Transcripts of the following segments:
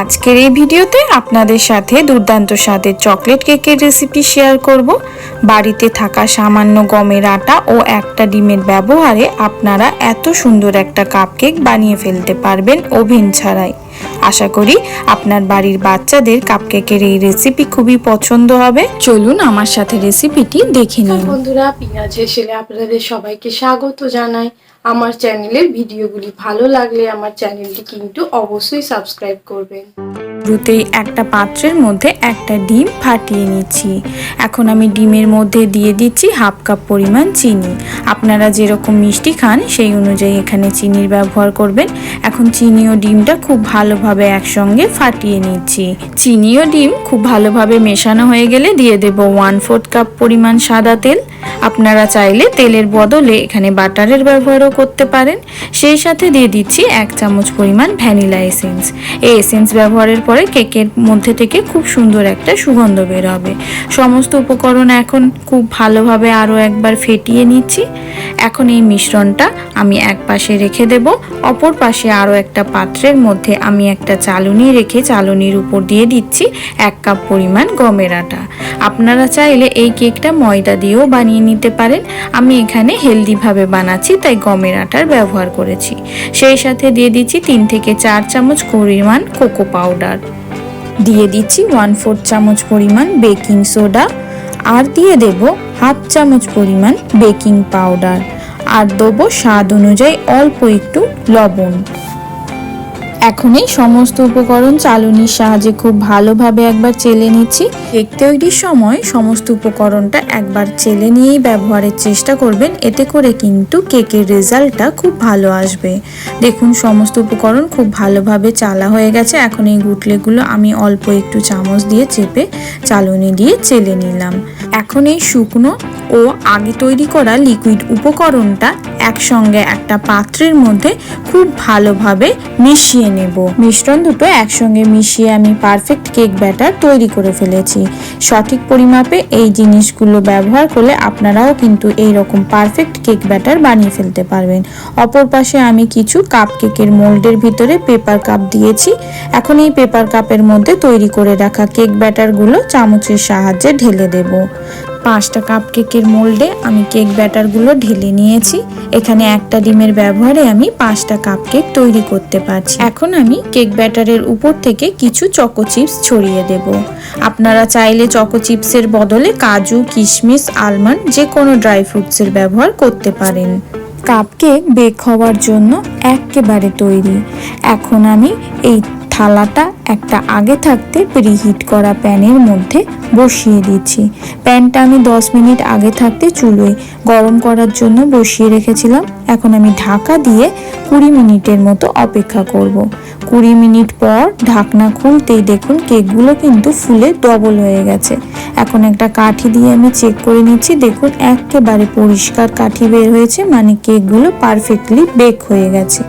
আজকের এই ভিডিওতে আপনাদের সাথে দুর্দান্ত স্বাদের চকলেট কেকের রেসিপি শেয়ার করব। বাড়িতে থাকা সামান্য গমের আটা ও একটা ডিমের ব্যবহারে আপনারা এত সুন্দর একটা কাপকেক বানিয়ে ফেলতে পারবেন ওভেন ছাড়াই। আশা করি আপনার বাড়ির বাচ্চাদের কাপকেকের এই রেসিপি খুবই পছন্দ হবে। চলুন আমার সাথে রেসিপিটি দেখে নিন বন্ধুরা, পিঁয়াজ হেসেলে আপনাদের সবাইকে স্বাগত জানাই। আমার চ্যানেলের ভিডিওগুলি ভালো লাগলে আমার চ্যানেলটি কিন্তু অবশ্যই সাবস্ক্রাইব করবেন। শুরুতেই একটা পাত্রের মধ্যে একটা ডিম ফাটিয়ে নিচ্ছি। এখন আমি ডিমের মধ্যে দিয়ে দিচ্ছি হাফ কাপ পরিমাণ চিনি। আপনারা যেরকম মিষ্টি খান, সেই অনুযায়ী এখানে চিনির ব্যবহার করবেন। এখন চিনি ও ডিমটা খুব ভালোভাবে একসঙ্গে ফাটিয়ে নিচ্ছি। চিনি ও ডিম খুব ভালোভাবে মেশানো হয়ে গেলে দিয়ে দেব ওয়ান ফোর্থ কাপ পরিমাণ সাদা তেল। আপনারা চাইলে তেলের বদলে এখানে বাটারের ব্যবহারও করতে পারেন। সেই সাথে দিয়ে দিচ্ছি এক চামচ পরিমাণ ভ্যানিলা এসেন্স। এই এসেন্স ব্যবহারের পরে কেকের মধ্যে থেকে খুব সুন্দর একটা সুগন্ধ বের হবে। সমস্ত উপকরণ এখন খুব ভালোভাবে আরও একবার ফেটিয়ে নিচ্ছি। এখন এই মিশ্রণটা আমি এক পাশে রেখে দেব। অপর পাশে আরও একটা পাত্রের মধ্যে আমি একটা চালুনি রেখে চালুনির উপর দিয়ে দিচ্ছি এক কাপ পরিমাণ গমের আটা। আপনারা চাইলে এই কেকটা ময়দা দিয়েও বানিয়ে নিতে পারেন। আমি এখানে হেলদিভাবে বানাচ্ছি, তাই গমের আটার ব্যবহার করেছি। সেই সাথে দিয়ে দিচ্ছি তিন থেকে চার চামচ পরিমাণ কোকো পাউডার। দিয়ে দিচ্ছি ওয়ান ফোর চামচ পরিমাণ বেকিং সোডা আর দিয়ে দেব হাফ চামচ পরিমাণ বেকিং পাউডার আর দেবো স্বাদ অনুযায়ী অল্প একটু লবণ। এখন এই সমস্ত উপকরণ চালুনির সাহায্যে খুব ভালোভাবে একবার চেলে নিচ্ছি। কেক তৈরির সময় সমস্ত উপকরণটা একবার চেলে নিয়েই ব্যবহারের চেষ্টা করবেন। এতে করে কিন্তু কেকের রেজাল্টটা খুব ভালো আসবে। দেখুন, সমস্ত উপকরণ খুব ভালোভাবে চালা হয়ে গেছে। এখন এই গুটলেগুলো আমি অল্প একটু চামচ দিয়ে চেপে চালুনি দিয়ে চেলে নিলাম। এখন এই শুকনো ও আগে তৈরি করা লিকুইড উপকরণটা একসঙ্গে একটা পাত্রের মধ্যে খুব ভালোভাবে মিশিয়ে নেব। মিশ্রণ দুটো একসঙ্গে মিশিয়ে আমি পারফেক্ট কেক ব্যাটার তৈরি করে ফেলেছি। সঠিক পরিমাপে এই জিনিসগুলো ব্যবহার করলে আপনারাও কিন্তু এই রকম পারফেক্ট কেক ব্যাটার বানিয়ে ফেলতে পারবেন। অপর পাশে আমি কিছু কাপ কেকের মোল্ডের ভিতরে পেপার কাপ দিয়েছি। এখন এই পেপার কাপের মধ্যে তৈরি করে রাখা কেক ব্যাটারগুলো চামচের সাহায্যে ঢেলে দেব। পাঁচটা কাপ কেকের মোল্ডে আমি কেক ব্যাটারগুলো ঢেলে নিয়েছি। এখানে একটা ডিমের ব্যবহারে আমি পাঁচটা কাপ কেক তৈরি করতে পারছি। এখন আমি কেক ব্যাটারের উপর থেকে কিছু চকো চিপস ছড়িয়ে দেব। আপনারা চাইলে চকো চিপসের বদলে কাজু, কিশমিশ আলমন্ড যে কোনো ড্রাই ফ্রুটসের ব্যবহার করতে পারেন। কাপকেক বেক হওয়ার জন্য একেবারে তৈরি। এখন আমি এই থালাটা একটা আগে থাকতে প্রিহিট করা প্যানের মধ্যে বসিয়ে দিচ্ছি। প্যানটা আমি 10 মিনিট আগে থাকতে চুলোয় গরম করার জন্য বসিয়ে রেখেছিলাম। এখন আমি ঢাকা দিয়ে কুড়ি মিনিটের মতো অপেক্ষা করব। কুড়ি মিনিট পর ঢাকনা খুলতেই দেখুন কেকগুলো কিন্তু ফুলে ডবল হয়ে গেছে। এখন একটা কাঠি দিয়ে আমি চেক করে নিচ্ছি। দেখুন একেবারে পরিষ্কার কাঠি বের হয়েছে মানে কেকগুলো পারফেক্টলি বেক হয়ে গেছে।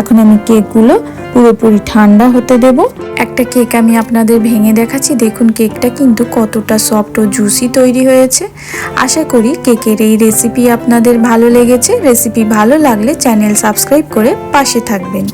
এখন আমি কেকগুলো পুরোপুরি ঠান্ডা হতে দেব। একটা কেক আমি আপনাদের ভেঙে দেখাচ্ছি। দেখুন, কেকটা কিন্তু কতটা সফট ও জুসি তৈরি হয়েছে। আশা করি কেকের এই রেসিপি আপনাদের ভালো লেগেছে। রেসিপি ভালো লাগলে চ্যানেল সাবস্ক্রাইব করে পাশে থাকবেন।